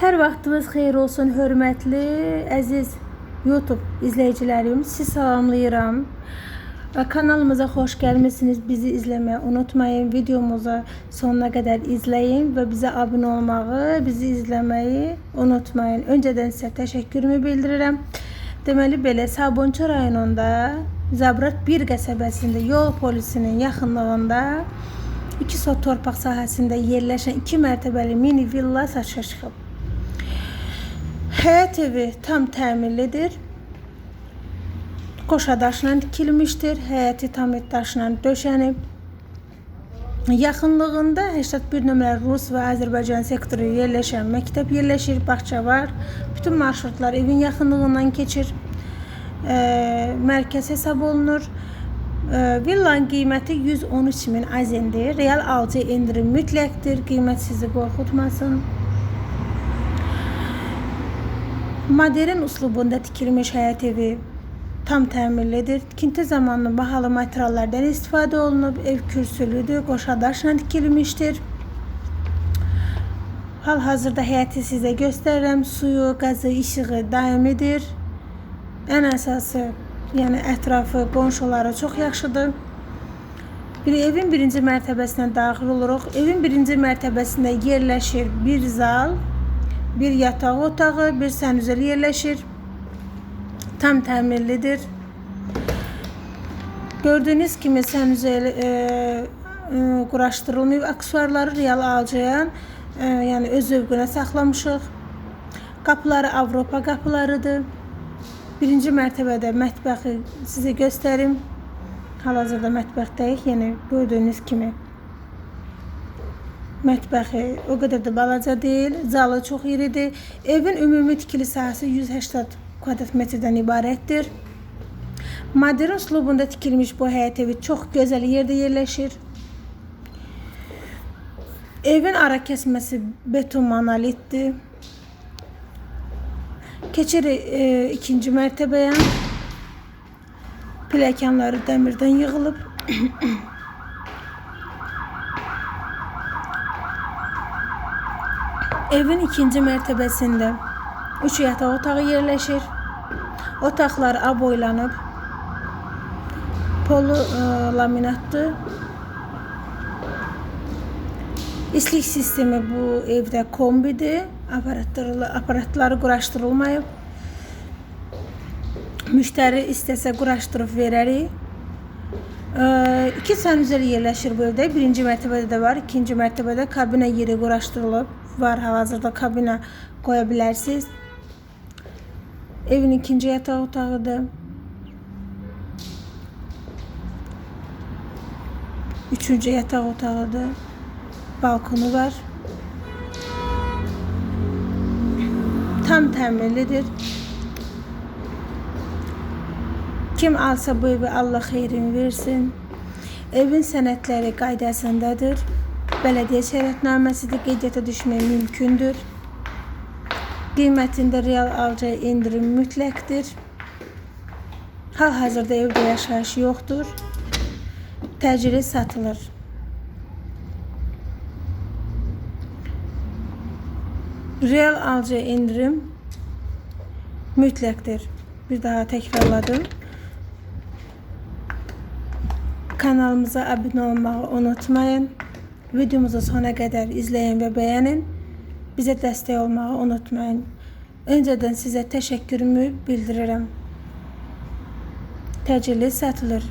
Hər vaxtınız xeyir olsun, hörmətli, əziz YouTube izləyicilərim. Sizi salamlayıram. Kanalımıza xoş gəlmisiniz. Bizi izləməyi unutmayın. Videomuzu sonuna qədər izləyin və bizə abunə olmağı, bizi izləməyi unutmayın. Öncədən sizə təşəkkürümü bildirirəm. Deməli belə Sabunçu rayonunda Zabrat 1 qəsəbəsində yol polisinin yaxınlığında 2 sot torpaq sahəsində yerləşən 2 mərtəbəli mini villa satışa çıxıb. Həyət evi tam təmirlidir. Qoşa daşla tikilmişdir. Həyəti tam daşla döşənib. Yaxınlığında 81 nömrəli Rus və Azərbaycan sektoru yerləşən məktəb yerləşir, bağça var. Bütün marşrutlar evin yaxınlığından keçir. E, mərkəz hesab olunur. E, villanın qiyməti 113 min azendir. Real alıcı endirim mütləqdir. Qiymət sizi qorxutmasın. Modern üslubunda tikilmiş həyət evi tam təmirlidir. Tikinti zamanı bahalı materiallardan istifadə olunub. Ev kürsülüdür, qoşa daşla tikilmişdir. Hal-hazırda həyəti sizə göstərirəm. Suyu, qazı, işığı daimidir. Ən əsası, yəni ətrafı, qonşuları çox yaxşıdır. Bir evin birinci mərtəbəsinə daxil oluruq. Evin birinci mərtəbəsində yerləşir bir zal, bir yataq otağı, bir sanuzel yerləşir. Tam təmirlidir. Gördüyünüz kimi sanuzel e, e, quraşdırılmayıb. Aksesuarları real alıcıya, e, yəni öz zövqünə saxlamışıq. Qapıları Avropa qapılarıdır. Birinci mərtəbədə mətbəxi sizə göstərim. Hal-hazırda mətbəxdəyik, yəni gördüyünüz kimi. Mətbəxi o qədər də balaca deyil, zalı çox iridir. Evin ümumi tikili sahəsi 180 kvadrat metrdən ibarətdir. Modern üslubunda tikilmiş bu həyət evi çox gözəl yerdə yerləşir. Evin ara kəsməsi beton monolitdir. Keçirik e, ikinci mərtəbəyə. Pləkanları dəmirdən yığılıb. Evin ikinci mərtəbəsində üç yataq otağı yerləşir. Otaqlar A boylanıb. Polu e, laminatdır. İstilik sistemi bu evdə kombidir. Aparatları, aparatları quraşdırılmayıb. Müştəri istəsə quraşdırıb verərik. E, iki sanuzel yerləşir bu evdə. Birinci mərtəbədə də var, ikinci mərtəbədə kabinə yeri quraşdırılıb. Var hal-hazırda kabinə qoya bilərsiniz. Evin ikinci yataq otağıdır. Üçüncü yataq otağıdır. Balkonu var. Tam təmirlidir. Kim alsa bu evi Allah xeyrini versin. Evin sənədləri qaydasındadır. Bələdiyyə şərətnaməsidir, qeydiyyata düşmək mümkündür. Qiymətində real alıcıya endirim mütləqdir. Hal-hazırda evdə yaşayış yoxdur. Təcili satılır. Real alıcıya endirim mütləqdir. Bir daha təkrarladım. Kanalımıza abunə olmağı unutmayın. Videomuzu sona qədər izləyin və bəyənin. Bizə dəstək olmağı unutmayın. Öncədən sizə təşəkkürümü bildirirəm. Təcili satılır.